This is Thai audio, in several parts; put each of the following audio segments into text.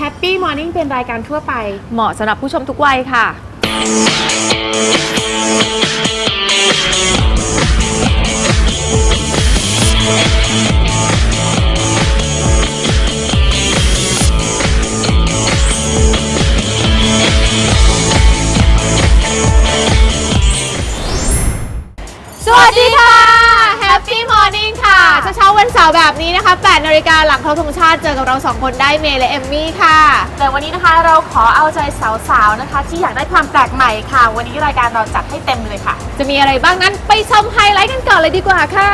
Happy Morning เป็นรายการทั่วไป เหมาะสำหรับผู้ชมทุกวัยค่ะาๆวันเสาร์แบบนี้นะคะ8นาฬิกาหลังเคารพธงชาติเจอกับเรา 2 คนได้เมย์และเอมมี่ค่ะ แต่วันนี้นะคะเราขอเอาใจสาวๆนะคะ ที่อยากได้ความแปลกใหม่ค่ะ วันนี้รายการเราจัดให้เต็มเลยค่ะ จะมีอะไรบ้างนั้นไปชมไฮไลท์กันก่อนเลยดีกว่าค่ะ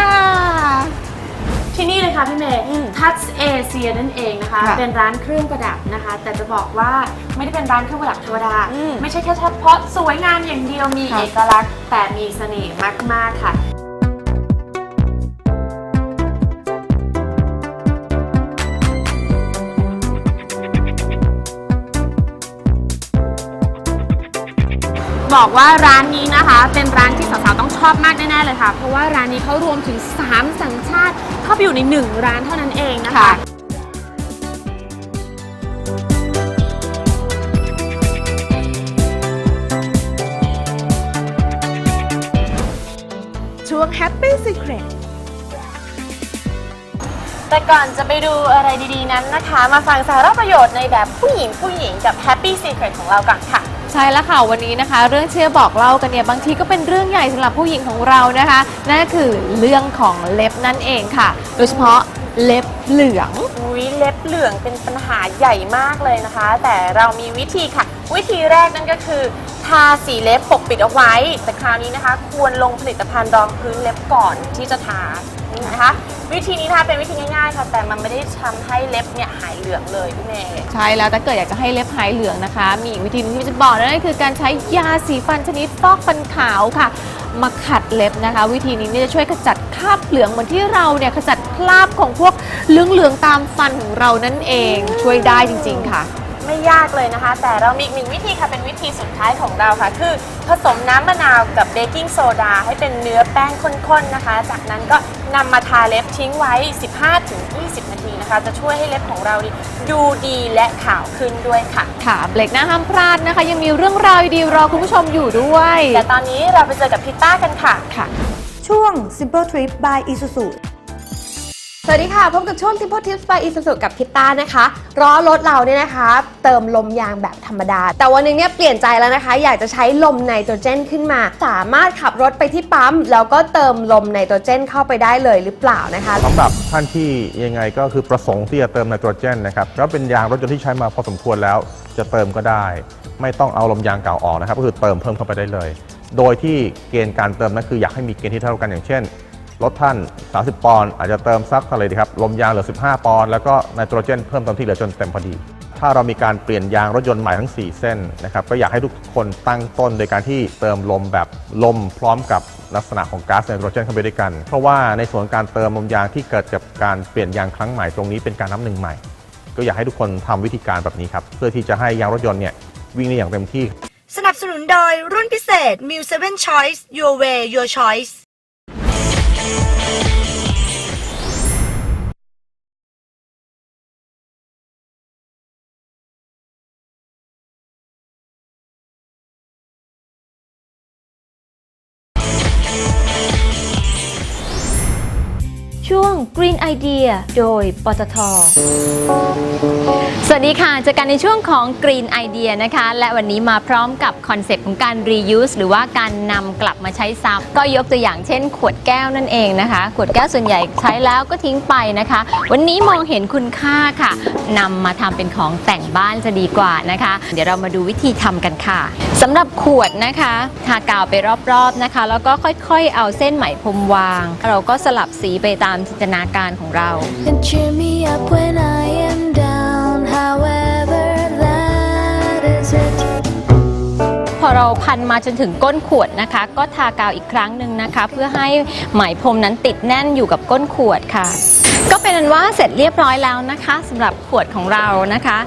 ที่นี่เลยค่ะพี่เมย์ทัชเอเชียนั่นเองนะคะ ค่ะเป็นร้านเครื่องประดับนะคะ แต่จะบอกว่าไม่ได้เป็นร้านเครื่องประดับธรรมดา อืมไม่ใช่แค่เฉพาะสวยงามอย่างเดียวมีค่ะ เอกลักษณ์แต่มีเสน่ห์มากๆค่ะ บอกว่าร้านนี้นะคะ เป็นร้านที่สาวๆต้องชอบมากแน่ๆเลยค่ะ เพราะว่าร้านนี้เขารวมถึง 3 สัญชาติเข้าไปอยู่ในหนึ่งร้านเท่านั้นเองนะคะค่ะช่วง Happy Secret แต่ก่อนจะไปดูอะไรดีๆนั้นนะคะ มาฟังสาระประโยชน์ในแบบผู้หญิงผู้หญิงกับ Happy Secret ของเรากันค่ะ ใช่แล้วค่ะวันนี้นะคะ เรื่องเชื่อบอกเล่ากันเนี่ยบางทีก็เป็นเรื่องใหญ่สำหรับผู้หญิงของเรานะคะนั่นก็คือเรื่องของเล็บนั่นเองค่ะ โดยเฉพาะเล็บเหลือง อุ้ยเล็บเหลืองเป็นปัญหาใหญ่มากเลยนะคะ แต่เรามีวิธีค่ะ วิธีแรกนั่นก็คือทาสีเล็บปกปิดเอาไว้ แต่คราวนี้นะคะ ควรลงผลิตภัณฑ์รองพื้นเล็บก่อนที่จะทานี่นะคะ วิธีนี้นะคะเป็นวิธีง่ายๆค่ะ แต่มันไม่ได้ทำให้เล็บเนี่ยหายเหลืองเลยพี่เมย์ ใช่แล้วถ้าเกิดอยากจะให้เล็บหายเหลืองนะคะ มีอีกวิธีหนึงที่จะบอกนั่นก็คือการใช้ยาสีฟันชนิดฟอกฟันขาวค่ะ มาขัดเล็บนะคะ วิธีนี้เนี่ยจะช่วยขจัดคราบเหลืองเหมือนที่เราเนี่ยขจัดคราบของพวกเหลืองๆตามฟันของเรานั่นเองช่วยได้จริง ๆค่ะ ไม่ยากเลยนะคะ แต่เรามีอีกหนึ่งวิธีค่ะ เป็นวิธีสุดท้ายของเราค่ะ คือผสมน้ำมะนาวกับเบกกิ้งโซดาให้เป็นเนื้อแป้งข้นๆนะคะ จากนั้นก็นำมาทาเล็บทิ้งไว้ 15-20 นาทีนะคะ จะช่วยให้เล็บของเรานี่ดูดีและขาวขึ้นด้วยค่ะ ค่ะเบรกหน้าห้ามพลาดนะคะ ยังมีเรื่องราวดีๆรอคุณผู้ชมอยู่ด้วย แต่ตอนนี้เราไปเจอกับพิตต้ากันค่ะ ค่ะ ช่วง Simple Trip by Isuzu สวัสดีค่ะ พบกับช่วง Simple Tips by Isuzu กับพิตต้านะคะล้อรถเราเนี่ยนะคะ เติมลมยางแบบธรรมดา แต่วันนึงเนี่ยเปลี่ยนใจแล้วนะคะ อยากจะใช้ลมไนโตรเจนขึ้นมา สามารถขับรถไปที่ปั๊ม แล้วก็เติมลมไนโตรเจนเข้าไปได้เลยหรือเปล่านะคะ สำหรับท่านที่ยังไงก็คือประสงค์ที่จะเติมไนโตรเจนนะครับแล้วเป็นยางรถยนต์ที่ใช้มาพอสมควรแล้ว จะเติมก็ได้ ไม่ต้องเอาลมยางเก่าออกนะครับก็คือเติมเพิ่มเข้าไปได้เลย โดยที่เกณฑ์การเติมนั้นคืออยากให้มีเกณฑ์ที่เท่ากันอย่างเช่น รถท่าน 30 ปอนด์อาจจะเติมสักเท่าไหร่ดีครับลมยางเหลือ 15 ปอนด์แล้วก็ไนโตรเจนเพิ่มเติมที่เหลือจนเต็มพอดี ถ้าเรามีการเปลี่ยนยางรถยนต์ใหม่ทั้ง 4 เส้นนะครับก็อยากให้ทุกคนตั้งต้นโดยการที่เติมลมแบบลมพร้อมกับลักษณะของก๊าซไนโตรเจนเข้าไปด้วยกัน เพราะว่าในส่วนการเติมลมยางที่เกิดกับการเปลี่ยนยางครั้งใหม่ตรงนี้เป็นการนับหนึ่งใหม่ ก็อยากให้ทุกคนทำวิธีการแบบนี้ครับเพื่อที่จะให้ยางรถยนต์เนี่ยวิ่งได้อย่างเต็มที่ สนับสนุนโดยรุ่นพิเศษ m u 7 Choice Your Way Your Choice ง Green Idea โดย ปตท สวัสดีค่ะเจอกันในช่วงของ Green Idea นะคะ และวันนี้มาพร้อมกับคอนเซปต์ของการ reuse หรือว่าการนำกลับมาใช้ซ้ำก็ยกตัวอย่างเช่น ขวดแก้วนั่นเองนะคะ ขวดแก้วส่วนใหญ่ใช้แล้วก็ทิ้งไปนะคะ วันนี้มองเห็นคุณค่าค่ะนำมาทำเป็นของแต่งบ้านจะดีกว่านะคะ เดี๋ยวเรามาดูวิธีทำกันค่ะสำหรับขวดนะคะทากาวไปรอบๆนะคะ แล้วก็ค่อยๆ เอาเส้นไหมพรมวาง เราก็สลับสีไปตามจินตนาการของเรา and cheer me up when I am down. However, that is it. พอเราพันมาจนถึงก้นขวดนะคะ ก็ทากาวอีกครั้งหนึ่งนะคะ เพื่อให้ไหมพรมนั้นติดแน่นอยู่กับก้นขวดค่ะ ก็เป็นอันว่าเสร็จเรียบร้อยแล้วนะคะสำหรับขวดของเรานะคะ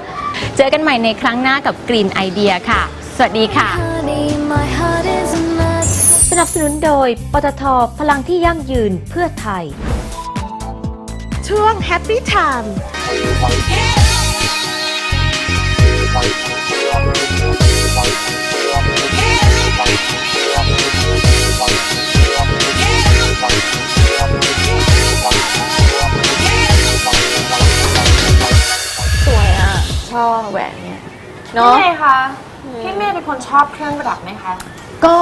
เจอกันใหม่ในครั้งหน้ากับ Green Idea ค่ะ สวัสดีค่ะ Honey, my heart is a nut. สนับสนุนโดยปตทพลังที่ยั่งยืนเพื่อไทย ช่วง Happy Time สวยอะ ชอบแหวนเนี่ยเนาะ พี่เมย์คะ พี่เมย์เป็นคนชอบเครื่องประดับไหมคะ ก็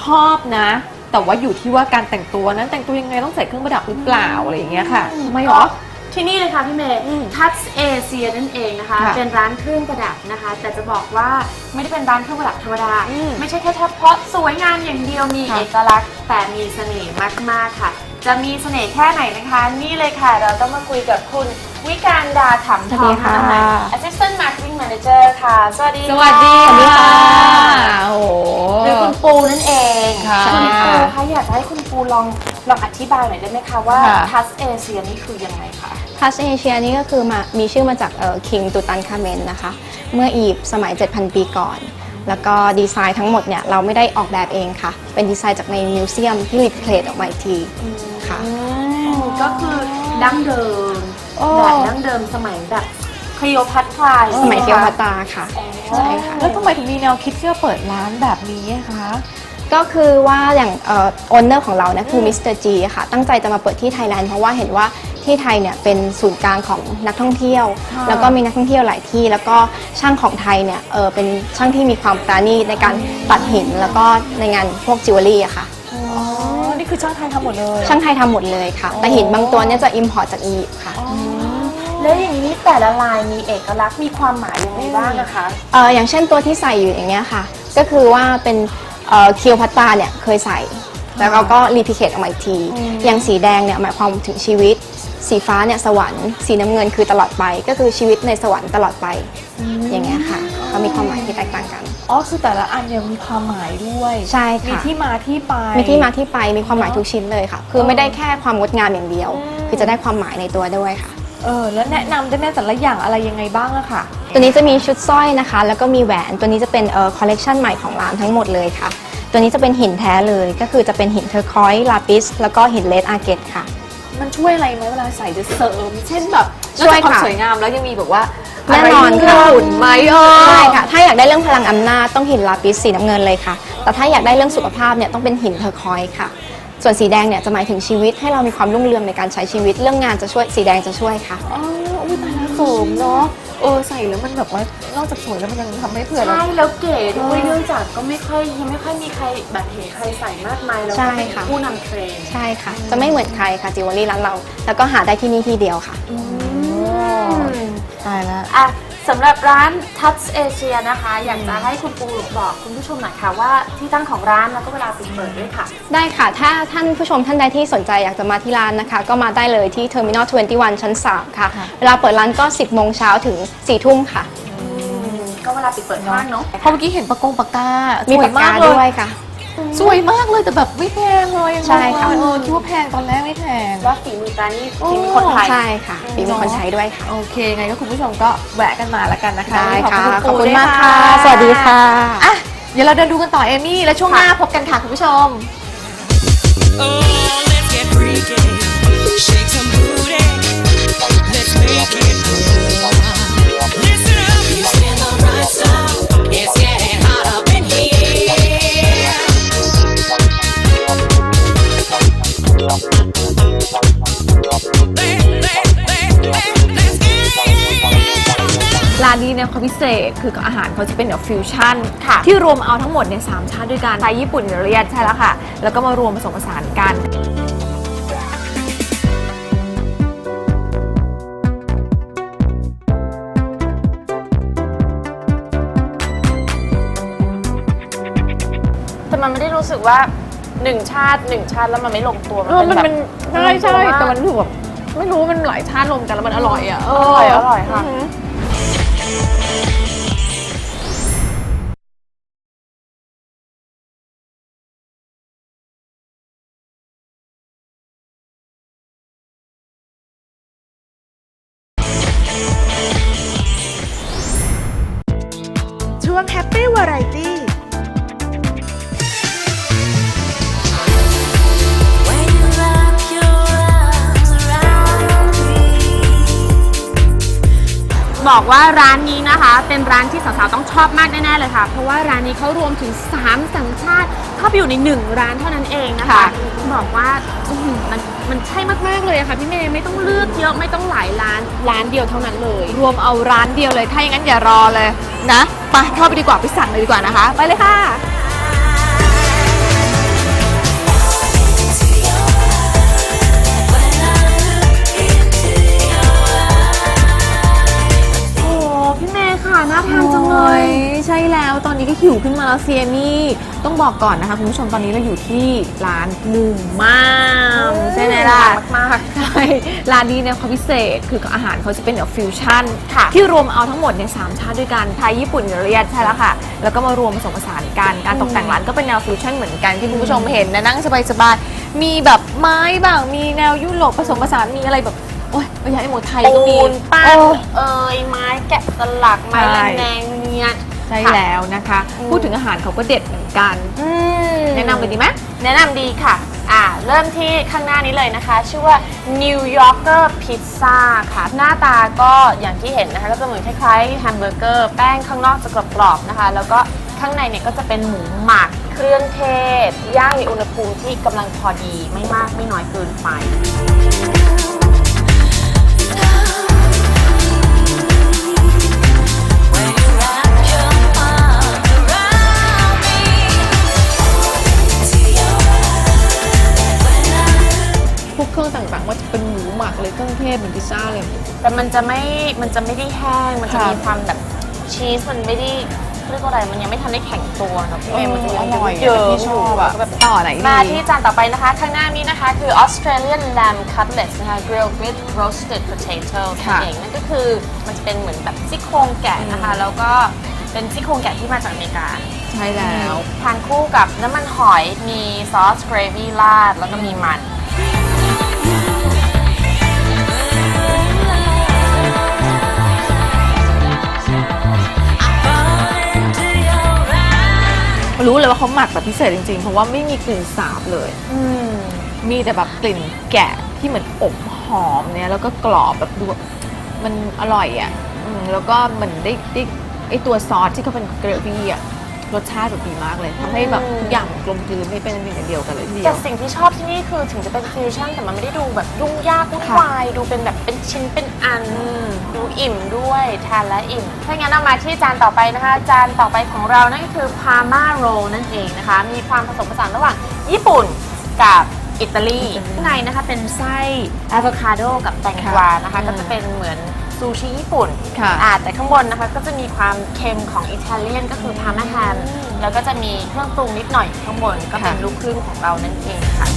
ชอบนะ แต่ว่าอยู่ที่ว่าการแต่งตัวนั้นแต่งตัวยังไงต้องใส่เครื่องประดับหรือเปล่าอะไรอย่างเงี้ยค่ะทำไมหรอ ที่นี่เลยค่ะพี่เมย์อืมทัชเอเชียนั่นเองนะคะ ค่ะเป็นร้านเครื่องประดับนะคะ แต่จะบอกว่าไม่ได้เป็นร้านเครื่องประดับธรรมดา อืมไม่ใช่แค่เฉพาะสวยงามอย่างเดียวมีค่ะเอกลักษณ์แต่มีเสน่ห์มากๆค่ะ จะมีเสน่ห์แค่ไหนนะคะ นี่เลยค่ะ เราต้องมาคุยกับคุณวิการดาถำทองค่ะ Assistant Marketing Manager ค่ะ สวัสดีสวัสดีค่ะค่ะโอ้โห หรือคุณปูนั่นเองค่ะณปูคะอยากจะให้คุณปูลองลองอธิบายหน่อยได้ไหมคะว่า ค่ะทัชเอเชียนี่คือยังไงคะ ทัชเอเชียนี่ก็คือมามีชื่อมาจากเอ่อคิงตูตันคาเมนนะคะ เมื่ออียิปต์สมัย 7,000 ปีก่อน แล้วก็ดีไซน์ทั้งหมดเนี่ย เราไม่ได้ออกแบบเองค่ะ เป็นดีไซน์จากในมิวเซียมที่รีเพลทออกมาอีกที ค่ะ ก็คือดั้งเดิมโอ้ แบบดั้งเดิมสมัยแบบคลีโอพัตราสมัยเกียวพัตตราค่ะ ใช่ค่ะ แล้วทำไมถึงมีแนวคิดที่จะเปิดร้านแบบนี้อะคะ ก็คือว่าอย่างเอ่อโอนเนอร์ของเราเนี่ยคือมิสเตอร์จีค่ะ ตั้งใจจะมาเปิดที่ไทยแลนด์เพราะว่าเห็นว่าที่ไทยเนี่ยเป็นศูนย์กลางของนักท่องเที่ยว ค่ะ แล้วก็มีนักท่องเที่ยวหลายที่ แล้วก็ช่างของไทยเนี่ยเออเป็นช่างที่มีความปราณีตในการตัดหินแล้วก็ในงานพวกจิวเวลรี่อะค่ะอ๋อ นี่คือช่างไทยทำหมดเลยช่างไทยทำหมดเลยค่ะ แต่หินบางตัวเนี่ยจะอิมพอร์ตจากอียิปต์ค่ะแล้วอย่างนี้แต่ละลายมีเอกลักษณ์มีความหมายยังไงบ้างนะคะ เอออย่างเช่นตัวที่ใส่อยู่อย่างเงี้ยค่ะ ก็คือว่าเป็นเอ่อเคียวพัตตาเนี่ยเคยใส่ แล้วเราก็รีพิเคทออกมาอีกที อย่างสีแดงเนี่ยหมายความถึงชีวิต สีฟ้าเนี่ยสวรรค์ สีน้ำเงินคือตลอดไป ก็คือชีวิตในสวรรค์ตลอดไป อย่างเงี้ย ค่ะเขามีความหมายที่แตกต่างกัน อ๋อคือแต่ละอันเนี่ยมีความหมายด้วยใช่มีค่ะที่มาที่ไป มีที่มาที่ไปมีความหมายทุกชิ้นเลยค่ะ คือไม่ได้แค่ความงดงามอย่างเดียว คือจะได้ความหมายในตัวด้วยค่ะ เออแล้วแนะนำได้ไหมแต่ละอย่างอะไรยังไงบ้างอะค่ะ ตัวนี้จะมีชุดสร้อยนะคะ แล้วก็มีแหวนตัวนี้จะเป็นเอ่อคอลเลกชันใหม่ของร้านทั้งหมดเลยค่ะ ตัวนี้จะเป็นหินแท้เลยก็คือจะเป็นหินเทอร์คอยส์ลาปิสแล้วก็หินเลดอาเกตค่ะ มันช่วยอะไรไหมเวลาใส่จะเสริม เช่นแบบช่วยนอกจากความค่ะสวยงามแล้วยังมีแบบว่า แน่นอนค่ะไรหุ่นไหมเออใช่ค่ะ ถ้าอยากได้เรื่องพลังอำนาจต้องหินลาปิสสีน้ำเงินเลยค่ะ แต่ถ้าอยากได้เรื่องสุขภาพเนี่ยต้องเป็นหินเทอร์คอยส์ค่ะ ส่วนสีแดงเนี่ยจะหมายถึงชีวิตให้เรามีความรุ่งเรืองในการใช้ชีวิตเรื่องงานจะช่วยสีแดงจะช่วยค่ะอ๋ออุ้ยตายแล้วเสริมเนาะเออใส่แล้วมันแบบว่านอกจากสวยแล้วมันยังทำให้เผื่อเรา ใช่แล้วเก๋ด้วยเนื่องจากก็ไม่ค่อยยังไม่ค่อยมีใครแบบเห็นใครใส่มากมายแล้วใช่ก็เป็นค่ะผู้นำเทรนด์ใช่ค่ะ จะไม่เหมือนใครค่ะจิวเวลรี่ร้านเรา แล้วก็หาได้ที่นี่ที่เดียวค่ะ ตายแล้ว อะสำหรับร้าน Touch Asia นะคะ อยากจะให้คุณปูบอกคุณผู้ชมหน่อยค่ะว่าที่ตั้งของร้านแล้วก็เวลาปิดเปิดด้วยค่ะ ได้ค่ะ ถ้าท่านผู้ชมท่านใดที่สนใจอยากจะมาที่ร้านนะคะ ก็มาได้เลยที่ Terminal 21 ชั้น 3 ค่ะเวลาเปิดร้านก็ 10 โมงเช้าถึง 4 ทุ่มค่ะ ก็เวลาปิดเปิดห้างเนาะ เพราะเมื่อกี้เห็นปากกงปากกามีสวปายกมากกาเลด้วยยค่ะ สวยมากเลยแต่แบบไม่แพงเลยใช่ค่ะ เออคิดว่าแพงตอนแรกไม่แพง ว่าฝีมือตานี่โอ้ฝีมือคนไทย ใช่ค่ะปีมีคนใช้ด้วยค่ะ โอเคไงก็คุณผู้ชมก็แวะกันมาแล้วกันนะคะได้ค่ะวันนี้ขอบคุณด้วยมากค่ะ สวัสดีค่ะ อะเดี๋ยวเราเดินดูกันต่อเอมี่แล้วช่วงหน้าพบกันค่ะคุณผู้ชม Oh, let's get freaky. Shake some booty. านนี้เนี่ยเขาพิเศษคืออาหารเขาจะเป็นแบบฟิวชั่นค่ะที่รวมเอาทั้งหมดเนี่ยสามชาติด้วยกันไทยญี่ปุ่นเรียนใช่แล้วค่ะ แล้วก็มารวมผสมผสานกันแต่มันไม่ได้รู้สึกว่าหนึ่งชาติหนึ่งชาติแล้วมันไม่ลงตัวเออมันแบบเป็นใช่ใช่แต่มันถือแบบไม่รู้มันหลายชาติรวมกันแล้วมันอร่อยอะเอร่อยอร่อยค่ะ บอกว่าร้านนี้นะคะ เป็นร้านที่สาวๆต้องชอบมากแน่ๆเลยค่ะ เพราะว่าร้านนี้เขารวมถึง 3 สัญชาติเข้าไปอยู่ในหนึ่งร้านเท่านั้นเองนะคะ ค่ะ บอกว่าอื้อหือมันมันใช่มากๆเลยอะค่ะพี่เมย์ไม่ต้องเลือกเยอะไม่ต้องหลายร้านร้านเดียวเท่านั้นเลย รวมเอาร้านเดียวเลย ถ้าอย่างนั้นอย่ารอเลยนะ ไปเข้าไปดีกว่าไปสั่งเลยดีกว่านะคะ ไปเลยค่ะ ค่ะน่าทานจังเลยโอ้ใช่แล้วตอนนี้ก็หิวขึ้นมาแล้วเซียมี่ต้องบอกก่อนนะคะคุณผู้ชมตอนนี้เราอยู่ที่ร้านหนึ่งมามใช่ไหมล่ะมากใช่ร้านนี้เนี่ยเขาพิเศษคืออาหารเขาจะเป็นแบบฟิวชั่นค่ะที่รวมเอาทั้งหมดเนี่ยสามชาติด้วยกันไทยญี่ปุ่นอิตาเลียนใช่แล้วค่ะ แล้วก็มารวมผสมผสานกันการตกแต่งร้านก็เป็นแนวฟิวชั่นเหมือนกันที่คุณผู้ชมเห็นนะนั่งสบายๆมีแบบไม้บ้างมีแนวยุโรปผสมผสานมีอะไรแบบโอ๊ยไม่อยากให้หมดไทยก็มีปูนปั้นโอ้เอยไม้แกะสลักไม้ใช่แนงเนียดใช่ค่ะ แล้วนะคะ พูดถึงอาหารเขาก็เด็ดเหมือนกัน อืม แนะนำเลยดีไหม แนะนำดีค่ะ อ่า เริ่มที่ข้างหน้านี้เลยนะคะ ชื่อว่า New Yorker Pizza ค่ะ หน้าตาก็อย่างที่เห็นนะคะ ก็จะเหมือนคล้ายๆแฮมเบอร์เกอร์ แป้งข้างนอกจะกรอบๆนะคะ แล้วก็ข้างในเนี่ยก็จะเป็นหมูหมัก เครื่องเทศ ย่างในอุณหภูมิที่กำลังพอดี ไม่มากไม่น้อยเกินไป พวกเครื่องต่างๆ ว่าจะเป็นหมูหมักเลยเครื่องเทศเหมือนพิซซ่าเลย แต่มันจะไม่ มันจะไม่ได้แห้ง มันจะค่ะมีความแบบชีสมันไม่ได้เรียกว่าอะไร มันยังไม่ทันได้แข็งตัวเนอะพี่เมย์มันจะยังอร่อยเยอะที่ชอบอะแบบต่อไหนมาดีที่จานต่อไปนะคะ ข้างหน้านี้นะคะ คือ Australian lamb cutlets นะคะ grilled with roasted potato นั่ค่ะนเองนั่นก็คือมันจะเป็นเหมือนแบบซี่โครงแกะนะคะ แล้วก็เป็นซี่โครงแกะที่มาจากอเมริกาใช่แล้ว ทานคู่กับน้ำมันหอยมีซอสเกรวี่ราดแล้วก็มีมัน รู้เลยว่าเขาหมักแบบพิเศษจริงๆ เพราะว่าไม่มีกลิ่นสาบเลย อืมมีแต่แบบกลิ่นแกะที่เหมือนอบหอมเนี่ยแล้วก็กรอบแบบดูแบบมันอร่อยอะอืมแล้วก็เหมือนได้ได้ไอตัวซอสที่เขาเป็นเกรวี่อะ รสชาติแบบดีมากเลยทำให้แบบทุกอย่างมันกลมกลืนไม่เป็นอันหนึ่งอันเดียวกันเลยทีเดีแต่ยว สิ่งที่ชอบที่นี่คือถึงจะเป็นฟิวชั่นแต่มันไม่ได้ดูแบบยุ่งยากวุ่นวายดูเป็นแบบเป็นชิ้นเป็นอัน ดูอิ่มด้วยทานและอิ่มถ้างั้นเอามาที่จานต่อไปนะคะ จานต่อไปของเรานั่นก็คือพาม่าโรนั่นเองนะคะ มีความผสมผสานระหว่างญี่ปุ่นกับอิตาลีข้างในนะคะเป็นไส้อะโวคาโดกับแตงกวานะคะ ก็จะเป็นเหมือน ซูชิญี่ปุ่นค่ะอ่าแต่ข้างบนนะคะก็จะมีความเค็มของอิตาเลียนก็คือพาร์มาแฮมแล้วก็จะมีเครื่องปรุงนิดหน่อยข้างบนก็เป็นค่ะลูกครึ่งของเรานั่นเองค่ะ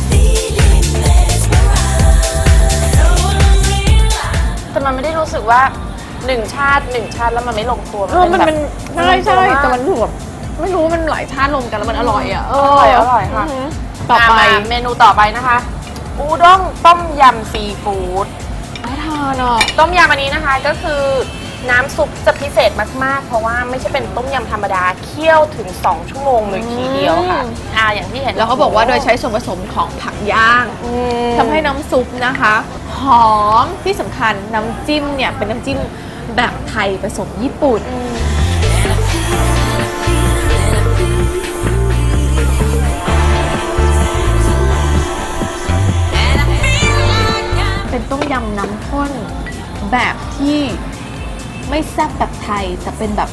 แต่มันไม่ได้รู้สึกว่าหนึ่งชาติหนึ่งชาติแล้วมันไม่ลงตัวเออมันเป็นแบบใช่ใช่ลงตัวมากแต่มันถูกแบบไม่รู้มันหลายชาติรวมกันแล้วมันอร่อยอะเออร่อยอร่อยค่ะหืต่อไปมาเมนูต่อไปนะคะ อูด้งต้มยำซีฟู้ด น่าทานอะต้มยำอันนี้นะคะก็คือน้ำซุปจะพิเศษมากๆ เพราะว่าไม่ใช่เป็นต้มยำธรรมดาเคี่ยวถึง 2 ชั่วโมงเลยทีเดียวค่ะอ่าอย่างที่เห็นแล้วเขาบอกว่าโดยใช้ส่วนผสมของผักย่างอืม ทำให้น้ำซุปนะคะ หอมที่สำคัญน้ำจิ้มเนี่ยเป็นน้ำจิ้มแบบไทยผสมญี่ปุ่นเแบบที่ไม่แซ่บแบบไทยแต่เป็นแบบ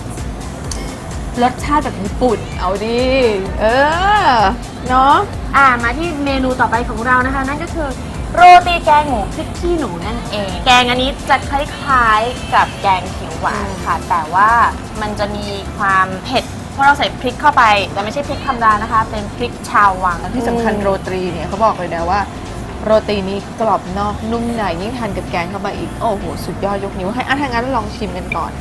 รสชาติแบบญี่ปุ่น เอาดิ เออ เนาะอ่ามาที่เมนูต่อไปของเรานะคะ นั่นก็คือโรตีแกงหมูพริกขี้หนูนั่นเอง แกงอันนี้จะคล้ายๆกับแกงเขียวหวานค่ะ แต่ว่ามันจะมีความเผ็ดเพราะเราใส่พริกเข้าไป แต่ไม่ใช่พริกธรรมดานะคะ เป็นพริกชาววัง ที่สำคัญโรตีเนี่ยเขาบอกเลยนะว่า โรตีนี้กรอบนอกนุ่มในยิ่งทานกับแกงเข้าไปอีก โอ้โห สุดยอดยกนิ้วให้อะถ้างั้นลองชิมกันก่อน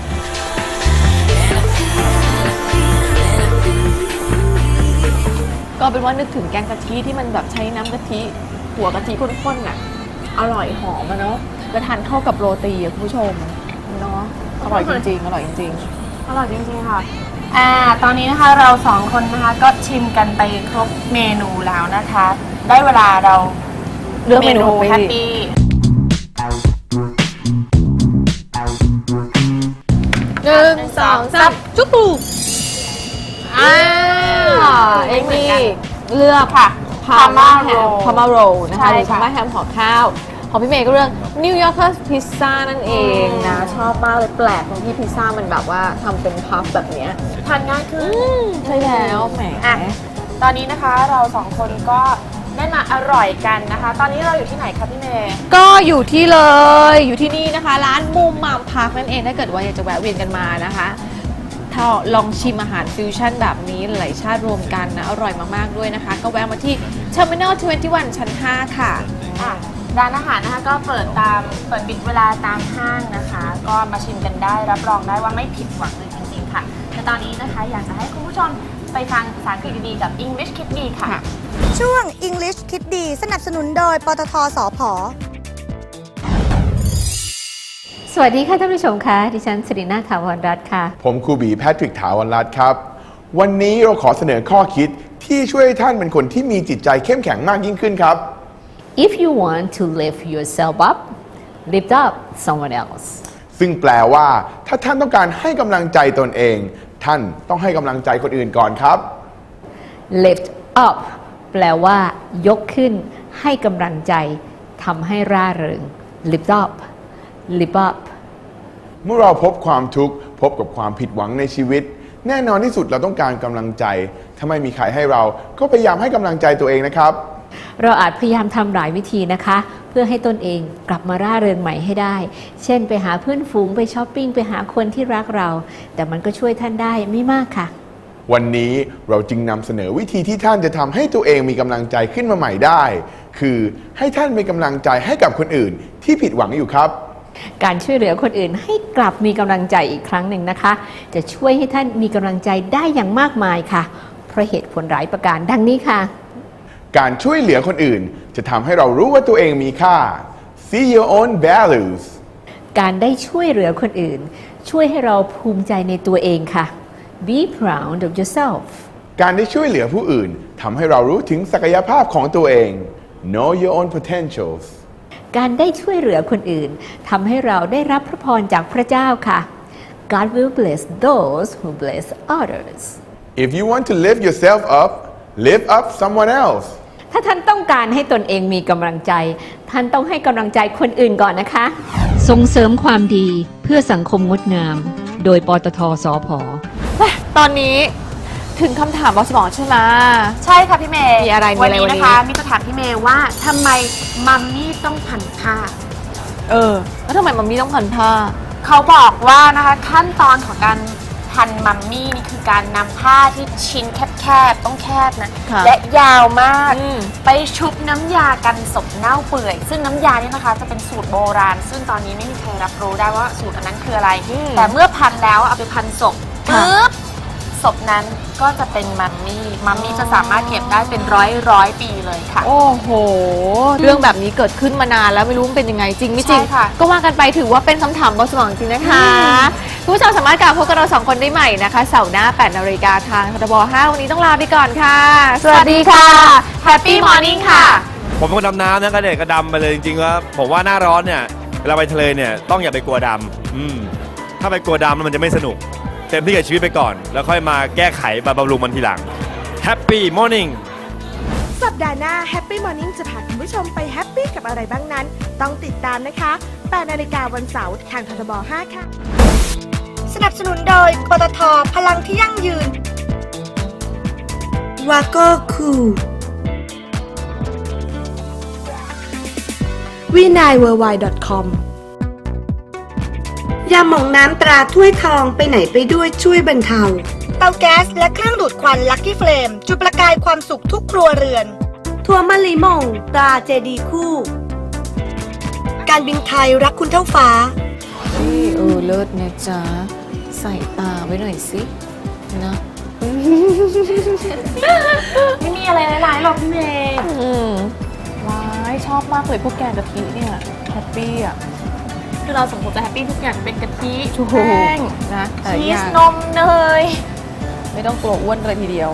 ก็เป็นว่านึกถึงแกงกะทิที่มันแบบใช้น้ำกะทิหัวกะทิข้นๆน่ะ อร่อยหอมอะเนาะแล้วทานเข้ากับโรตีอะคุณผู้ชมเนาะอร่อยจริงๆอร่อยจริงอร่อยจริงๆค่ะอ่าตอนนี้นะคะเราสองคนนะคะก็ชิมกันไปครบเมนูแล้วนะคะ ได้เวลาเรา เลือกเมนูแฮปปี้องสามจุ๊บปุ๊บอ่าเอ็มมี่เลือกค่ะพาม่าแฮมพาม่าโรนะคะใช่หรือค่ะพาม่าแฮมห่อข้าว ของพี่เมย์ก็เรื่องนิวยอร์กพิซซ่านั่นเองนะ ชอบมากเลยแปลกตรงที่พิซซ่ามันแบบว่าทำเป็นพัฟแบบเนี้ยทานง่ายขึ้นใช่แล้วแหมอะตอนนี้นะคะเราสองคนก็ ได้มาอร่อยกันนะคะ ตอนนี้เราอยู่ที่ไหนคะพี่เมย์ก็อยู่ที่เลยอยู่ที่นี่นะคะ ร้านมุมมามพักนั่นเองถ้าเกิดว่าอยากจะแวะเวียนกันมานะคะถ้าลองชิมอาหารฟิวชั่นแบบนี้หลายชาติรวมกันนะ อร่อยมากๆด้วยนะคะ ก็แวะมาที่ Terminal 21 ชั้น 5 ค่ะอะ ร้านอาหารนะคะก็เปิดตามเปิดปิดเวลาตามห้างนะคะ ก็มาชิมกันได้รับรองได้ว่าไม่ผิดหวังเลยจริงๆค่ะแต่ตอนนี้นะคะอยากจะให้คุณผู้ชม ไปฟังภาษาอังกฤษดีๆกับ English Kid D ค่ะ ช่วง English คิดดีสนับสนุนโดย ปตทสพ สวัสดีค่ะท่านผู้ชมคะดิฉันสิรินาถาวรรัตน์ค่ะ ผมครูบีแพทริกถาวรรัตน์ครับ วันนี้เราขอเสนอข้อคิดที่ช่วยให้ท่านเป็นคนที่มีจิตใจเข้มแข็งมากยิ่งขึ้นครับ If you want to lift yourself up lift up someone else ซึ่งแปลว่าถ้าท่านต้องการให้กำลังใจตนเอง ท่านต้องให้กำลังใจคนอื่นก่อนครับ lift up แปลว่า ยกขึ้น ให้กำลังใจทำให้ร่าเริง lift up lift up เมื่อเราพบความทุกข์ พบกับความผิดหวังในชีวิต แน่นอนที่สุดเราต้องการกำลังใจ ถ้าไม่มีใครให้เราก็พยายามให้กำลังใจตัวเองนะครับ เราอาจพยายามทำหลายวิธีนะคะเพื่อให้ตนเองกลับมาร่าเริงใหม่ให้ได้ เช่นไปหาเพื่อนฝูงไปช้อปปิ้งไปหาคนที่รักเรา แต่มันก็ช่วยท่านได้ไม่มากค่ะ วันนี้เราจึงนำเสนอวิธีที่ท่านจะทำให้ตัวเองมีกำลังใจขึ้นมาใหม่ได้ คือให้ท่านมีกำลังใจให้กับคนอื่นที่ผิดหวังอยู่ครับการช่วยเหลือคนอื่นให้กลับมีกำลังใจอีกครั้งหนึ่งนะคะ จะช่วยให้ท่านมีกำลังใจได้อย่างมากมายค่ะ เพราะเหตุผลหลายประการดังนี้ค่ะ การช่วยเหลือคนอื่น จะทำให้เรารู้ว่าตัวเองมีค่า see your own values การได้ช่วยเหลือคนอื่น ช่วยให้เราภูมิใจในตัวเองค่ะ be proud of yourself การได้ช่วยเหลือผู้อื่นทำให้เรารู้ถึงศักยภาพของตัวเอง know your own potentials การได้ช่วยเหลือคนอื่นทำให้เราได้รับพระพรจากพระเจ้าค่ะ God will bless those who bless others if you want to lift yourself up lift up someone else ถ้าท่านต้องการให้ตนเองมีกำลังใจ ท่านต้องให้กำลังใจคนอื่นก่อนนะคะ ส่งเสริมความดีเพื่อสังคมงดงาม โดยปตทสพตอนนี้ถึงคำถามบอสมองใช่ไหมใช่ค่ะพี่เมย์มีอะไรมีวันอะไรนี้วันนี้ นะคะมีจะถามพี่เมย์ว่าทำไมมัมมี่ต้องพันผ้า เออ แล้วทำไมมันมีต้องพันผ้า เขาบอกว่านะคะขั้นตอนของการ พันมัมมี่นี่คือการนำผ้าที่ชิ้นแคบๆต้องแคบนะค่ะและยาวมากอืม ไปชุบน้ำยากันศพเน่าเปื่อย ซึ่งน้ำยานี่นะคะจะเป็นสูตรโบราณ ซึ่งตอนนี้ไม่มีใครรับรู้ได้ว่าสูตรอันนั้นคืออะไร แต่เมื่อพันแล้วเอาไปพันศพปุ๊บศพนั้นก็จะเป็นมัมมี่มัมมี่จะสามารถเก็บได้เป็นร้อยร้อยๆปีเลยค่ะ โอ้โห เรื่องแบบนี้เกิดขึ้นมานานแล้วไม่รู้มันเป็นยังไงจริงไม่จริง ใช่ค่ะก็ว่ากันไปถือว่าเป็นคำถามบนสมองจริงนะคะ คุณผู้ชมสามารถกลับพบกับเราสองคนได้ใหม่นะคะเสาร์หน้า 8นาฬิกาทางทบ5วันนี้ต้องลาไปก่อนค่ะ สวัสดีค่ะ Happy Morning ค่ะ ผมเป็นคนดำน้ำนะก็เนี่ยก็ดำไปเลยจริงๆว่าผมว่าหน้าร้อนเนี่ยเวลาไปทะเลเนี่ยต้องอย่าไปกลัวดำอืมถ้าไปกลัวดำแล้วมันจะไม่สนุก เต็มที่กับชีวิตไปก่อน แล้วค่อยมาแก้ไขมาบำรุงมันทีหลัง Happy Morning สัปดาห์หน้า Happy Morning จะพาคุณผู้ชมไปแฮปปี้กับอะไรบ้างนั้น ต้องติดตามนะคะ8นาฬิกาวันเสาร์ทางททบ5ค่ะ ตทพลังที่ยั่งยืน วาโก้คูวีนายเวอร์ไวคอมยาหม่องน้ำตราถ้วยทองไปไหนไปด้วยช่วยบรรเทา เตาแก๊สและเครื่องดูดควันลั c กี้เฟลมจุดประกายความสุขทุกครัวเรือน ทัวร์มะลิมงตราเจดีคู่ การบินไทยรักคุณเท่าฟ้าเออเลิศนะจ๊ะ ใส่ตาไว้หน่อยสินะไม่มีอะไรร้ายๆหรอกพี่เมย์อืมว้ายชอบมากเลยพวกแกงกะทิเนี่ยแฮปปี้อะคือเราสมมติจะแฮปปี้ทุกอย่างเป็นกะทิถูกแป้งนะแต่ชีอย่าสงนมเนยไม่ต้องกลัวอ้วนเลยทีเดียว